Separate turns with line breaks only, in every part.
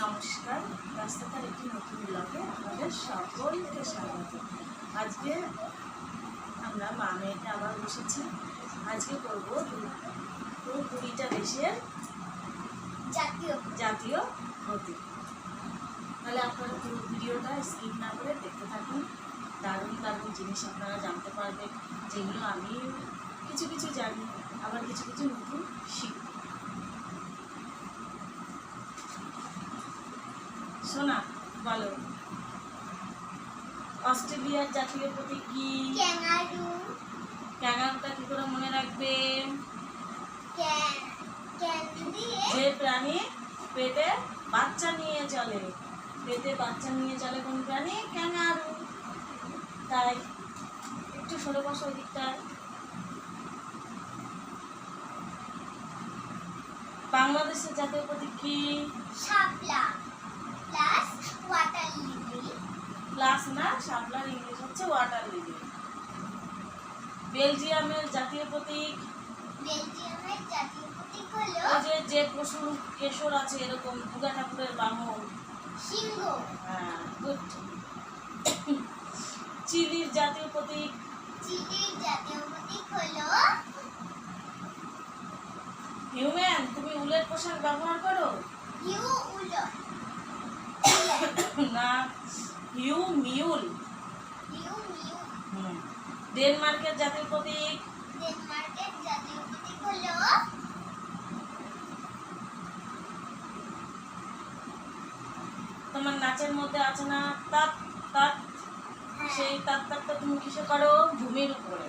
নমস্কার। রাস্তাটার একটি নতুন ব্লগে আপনাদের সকলকে স্বাগত। আজকে আমরা মা মেয়েতে আবার বসেছি। আজকে করব দু- কুড়িটা দেশের
জাতীয়।
জাতীয় প্রতীক তাহলে আপনারা পুরো ভিডিওটা স্কিপ না করে দেখতে থাকুন। দারুণ দারুণ জিনিস আপনারা জানতে পারবেন যেগুলো আমি কিছু কিছু জানি আবার কিছু কিছু নতুন শিখব। শোনা বলো। অস্ট্রেলিয়ার জাতীয় প্রতীক কি?
ক্যাঙ্গারু
ক্যাঙ্গারুটা কি করে মনে রাখবে? যে প্রাণী পেটে বাচ্চা নিয়ে চলে পেটে বাচ্চা নিয়ে চলে কোন প্রাণী? ক্যাঙ্গারু তাই একটু সরে বসো ওই দিকটায় বাংলাদেশের জাতীয় প্রতীক কি?
শাপলা। প্লাস ওয়াটার লিলি
প্লাস না শাপলার ইংলিশ হচ্ছে ওয়াটার লিলি বেলজিয়ামের জাতীয় প্রতীক।
বেলজিয়ামের জাতীয় প্রতীক হলো
ওই যে যে পশুর কেশর আছে এরকম দুর্গা ঠাকুরের বাহন
সিংহ।
হ্যাঁ গুড চিলির জাতীয় প্রতীক।
চিলির জাতীয় প্রতীক হলো
হিউম্যান তুমি উলের পোশাক ব্যবহার করো?
ইউ উলন
না হিউ মিউল। ডেনমার্কের জাতীয় প্রতীক
ডেনমার্কের জাতীয় প্রতীক। হলো
তোমার নাচের মধ্যে আছে না তাত তাত?
হ্যাঁ,
সেই তাত তাতটা তুমি কিসে করো? ভূমির উপরে।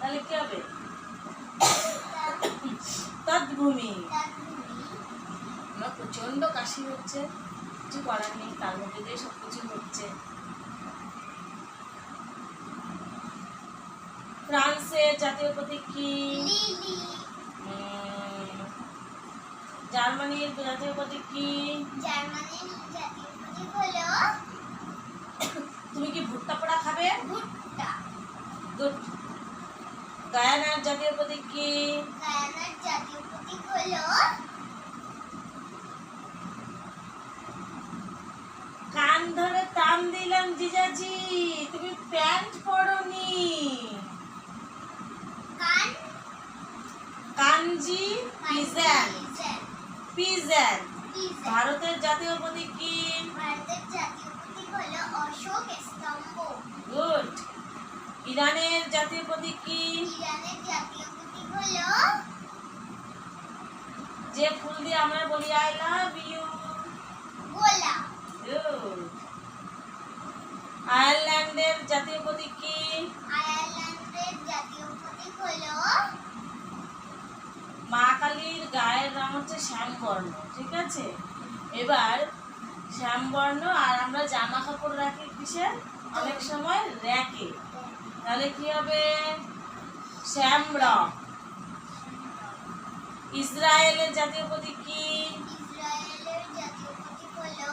তাহলে কি হবে?
তার
তাত ভূমি।
তার ভূমি।
আমার প্রচণ্ড কাশি হচ্ছে। কিছু করার নেই তার মধ্যে দিয়ে সব কিছু হচ্ছে ফ্রান্সের জাতীয় প্রতীক কি? জার্মানির জাতীয় প্রতীক কি?
জার্মানির জাতীয় প্রতীক হলো
তুমি কি ভুট্টা পোড়া খাবে?
ভুট্টা।
গায়ানার জাতীয় প্রতীক কি?
গায়ানার জাতীয় প্রতীক হলো
কান ধরে টান দিলাম জিজাজি তুমি প্যান্ট পরনি।
কান?
পিজন
পিজান
ভারতের জাতীয় প্রতীক কি?
ভারতের জাতীয় প্রতীক হলো অশোক স্তম্ভ।
গুড। ইরানের জাতীয় প্রতীক কি?
ইরানের জাতীয় প্রতীক হলো?
যে ফুল দিয়ে আমরা বলি আই লাভ ইউ
গোলাপ।
আয়ারল্যান্ডের জাতীয় প্রতীক কি?
আয়ারল্যান্ডের জাতীয় প্রতীক হলো
মা কালীর গায়ের রং হচ্ছে শ্যামবর্ণ ঠিক আছে? এবার শ্যামবর্ণ আর আমরা জামা কাপড় রাখি কিসের? অনেক সময় র্যাকে। তাহলে কি হবে? শ্যাম রং ইসরায়েলের জাতীয় প্রতীক কি?
ইসরায়েলের জাতীয় প্রতীক হলো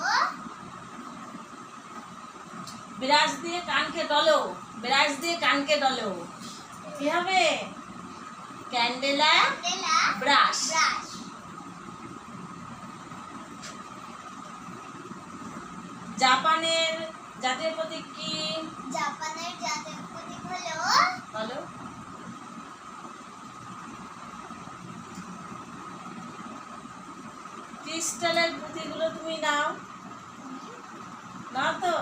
ব্রাশ দিয়ে কানকে ডলো ব্রাশ দিয়ে কানকে ডলো কি হবে? Candela brush. জাপানের জাতীয় প্রতীক কি?
জাপানের জাতীয় প্রতীক হলো
বলো। ক্রিস্টালের পুঁথিগুলো তুমি নাও। না তো।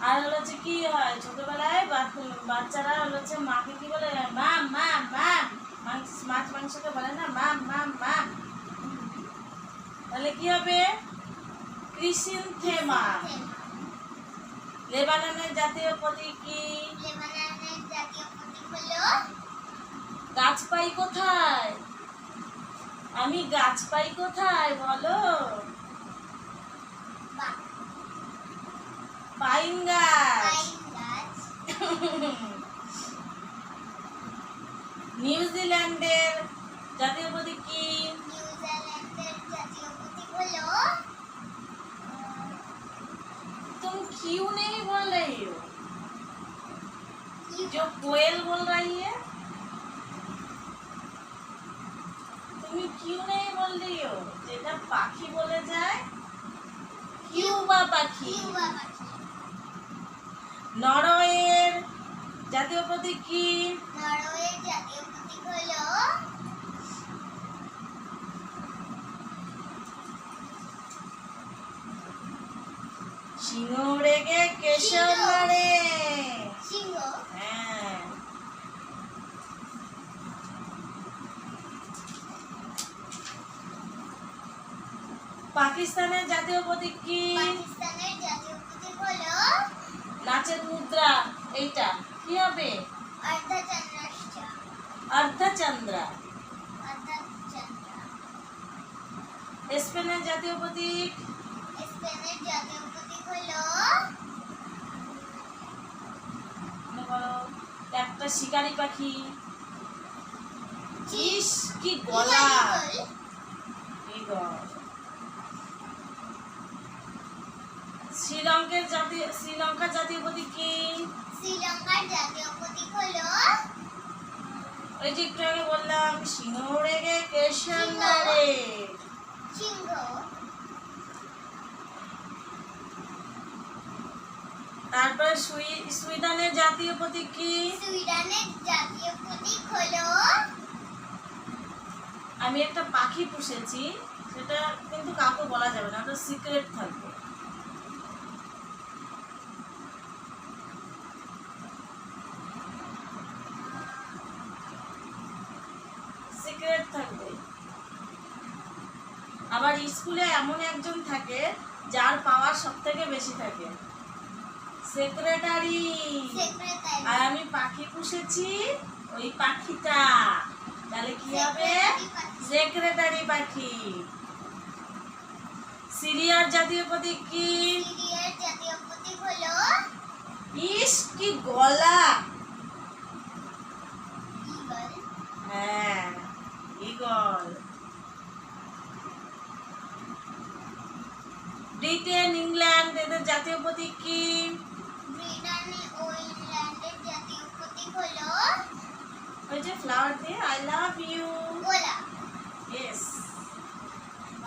আর হলো হচ্ছে কি হয় ছোটবেলায় বাচ- বাচ্চারা হলো হচ্ছে মাকে কি বলে মাম মাম মাংস মাছ মাংসকে বলে না মাম মাম মাম। তাহলে কি হবে? ক্রিসিনথেমা লেবাননের জাতীয় প্রতীক কি?
লেবাননের জাতীয় প্রতীক হলো?
গাছ পাই কোথায়? আমি গাছ পাই কোথায়? বলো। পাইন গাছ
পাইন গাছ
নিউজিল্যান্ডের নরওয়ের জাতীয় প্রতীক কি?
নরওয়ের জাতীয় প্রতীক হলো
সিংহ রেগে কেশর
সিংহ
হ্যাঁ। পাকিস্তানের জাতীয় প্রতীক কি?
পাকিস্তানের
নাচের মুদ্রা এইটা। কি হবে? অর্ধচন্দ্রা
অর্ধচন্দ্রা
স্পেনের জাতীয় প্রতীক?
স্পেনের জাতীয় প্রতীক হলো
একটা শিকারি পাখি। ইস কি গলা।
ইগল।
কি গলা শ্রীলঙ্কার জাতীয় শ্রীলঙ্কার জাতীয় প্রতীক কি?
শ্রীলঙ্কার জাতীয় প্রতীক হলো
ওই যে একটু আগে বললাম সিংহ রেগে কেশর
সিংহ।
মারে
সিংহ
তারপরে সুই- সুইডেনের জাতীয় প্রতীক কি?
সুইডেনের জাতীয় প্রতীক হলো
আমি একটা পাখি পুষেছি সেটা কিন্তু কাউকে বলা যাবে না ওটা সিক্রেট থাকবে সিক্রেট থাকবে আবার স্কুলে এমন একজন থাকে যার পাওয়ার সব থেকে বেশি থাকে। সেক্রেটারি। আর আমি পাখি পুষেছি ওই পাখিটা। তাহলে কি হবে? সেক্রেটারি পাখি। সিরিয়ার জাতীয় প্রতীক কি?
সিরিয়ার জাতীয় প্রতীক হলো?
ইস কি গলা! হ্যাঁ ইগল ব্রিটেন ইংল্যান্ড এদের জাতীয় প্রতীক কি? ওই যে ফ্লাওয়ার দিয়ে আই লাভ ইউ ইয়েস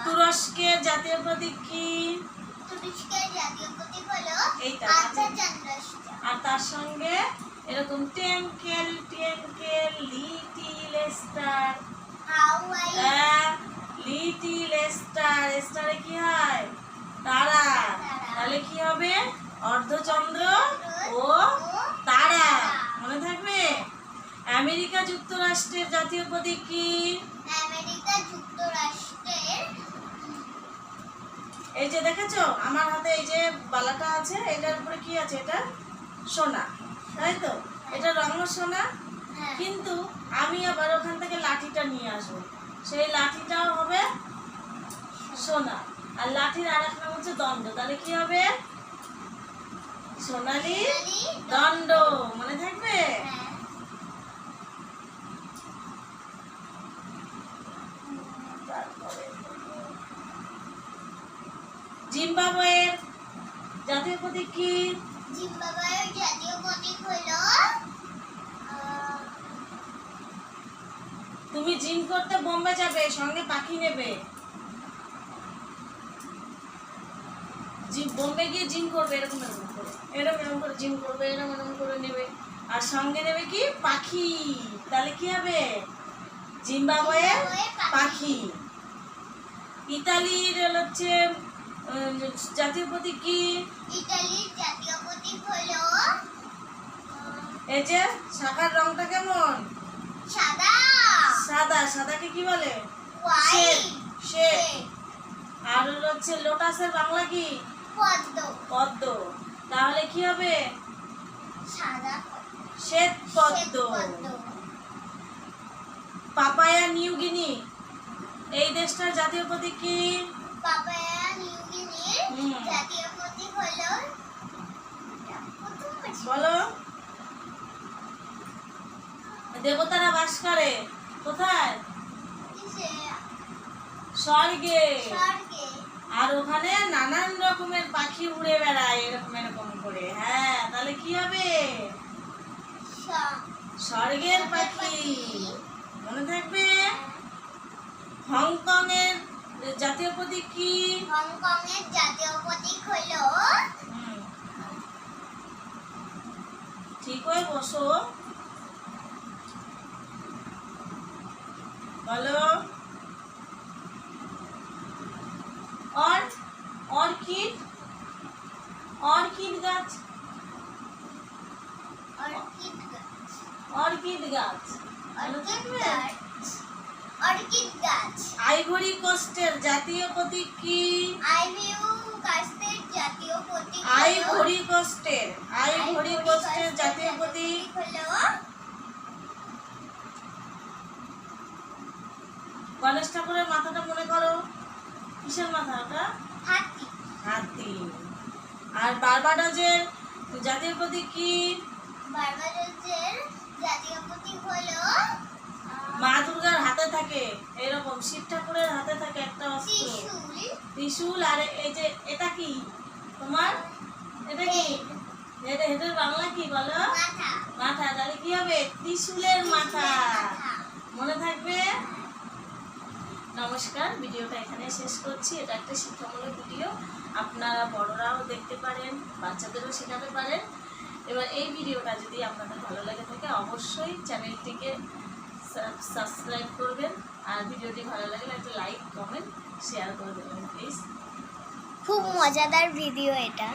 তুরস্কের জাতীয় প্রতীক কি?
তুরস্কের জাতীয় প্রতীক হলো
এইটা, আর তার সঙ্গে এরকম twinkle twinkle little star.
How I.
Little star. স্টারে কি হয়? তারা। তাহলে কি হবে? অর্ধচন্দ্র ও তারা। মনে থাকবে? আমেরিকা যুক্তরাষ্ট্রের জাতীয় প্রতীক কি?
আমেরিকা যুক্তরাষ্ট্রের
এই যে দেখেছ আমার হাতে এই যে বালাটা আছে এটার উপরে কি আছে? এটা সোনা তাই তো? এটা রঙ সোনা।
হ্যাঁ,
কিন্তু আমি আবার ওখান থেকে লাঠিটা নিয়ে আসব। সেই লাঠিটাও হবে সোনা। আর লাঠির আর এক নাম হচ্ছে দণ্ড। তাহলে কি হবে? সোনালি দণ্ড। মনে থাকবে? জিম্বাবুয়ের জাতীয় প্রতীক কি?
জিম্বাবুয়ের জাতীয় প্রতীক হলো
তুমি জিম করতে বোম্বে যাবে সঙ্গে পাখি নেবে। জিম বোম্বে গিয়ে জিম করবে এরকম এরকম করে এরকম এরকম করে জিম করবে এরকম এরকম করে নেবে। আর সঙ্গে নেবে কি? পাখি। তাহলে কি হবে? জিম্বাবুয়ে
পাখি।
ইতালির হচ্ছে জাতীয় প্রতীক কি?
ইতালির জাতীয় প্রতীক হলো
এই যে শাখার রংটা কেমন?
সাদা।
সাদা সাদাকে কি বলে?
হোয়াইট।
শ্বেত আর হচ্ছে লোটাসের বাংলা কি?
পদ্ম।
পদ্ম। তাহলে কি হবে?
সাদা
শ্বেত পদ্ম। Papua New Guinea. এই দেশটার জাতীয় প্রতীক কি?
পাপায়া। জাতীয় প্রতীক হলো
বলো। দেবতারা বাস করে। কোথায়? স্বর্গে।
স্বর্গে।
আর ওখানে নানান রকমের পাখি উড়ে বেড়ায় এরকম এরকম করে। হ্যাঁ তাহলে কি হবে? স্বর্গের পাখি। মনে থাকবে? হংকং এর জাতীয় প্রতীক কি?
হংকং এর জাতীয় প্রতীক হলো
ঠিক হয়ে বসো। বলো और অর্কিড অর্কিড গাছ
অর্কিড গাছ
অর্কিড গাছ ভালো
অর্কিড
থাকবে?
গাছ অর্কিড গাছ
আইভরি কোস্টের জাতীয় প্রতীক কি?
প্রতীক হলো-
আইভরি কোস্টের আইভরি কোস্টের জাতীয় প্রতীক গণেশ ঠাকুরের মাথাটা মনে করো। কিসের মাথা ওটা?
হাতি।
হাতি। আর বারবাডোজের জাতীয় প্রতীক কি? হাতে থাকে একটা অস্ত্র।
ত্রিশূল।
আর এই যে এটা কি? তোমার? এটা কি? এটা এটার বাংলা কি বলো? মাথা। তাহলে কি হবে? ত্রিশূলের মাথা।
মাথা।
মনে থাকবে? নমস্কার ভিডিওটা এখানে শেষ করছি। এটা একটা শিক্ষামূলক ভিডিও। আপনারা বড়রাও দেখতে পারেন বাচ্চাদেরও শেখাতে পারেন। এবার এই ভিডিওটা যদি আপনাদের ভালো লাগে থাকে অবশ্যই চ্যানেলটিকে সাবস্ক্রাইব করবেন। আর ভিডিওটি ভালো লাগলে একটা লাইক কমেন্ট শেয়ার করে দেবেন প্লিজ
খুব মজাদার ভিডিও এটা।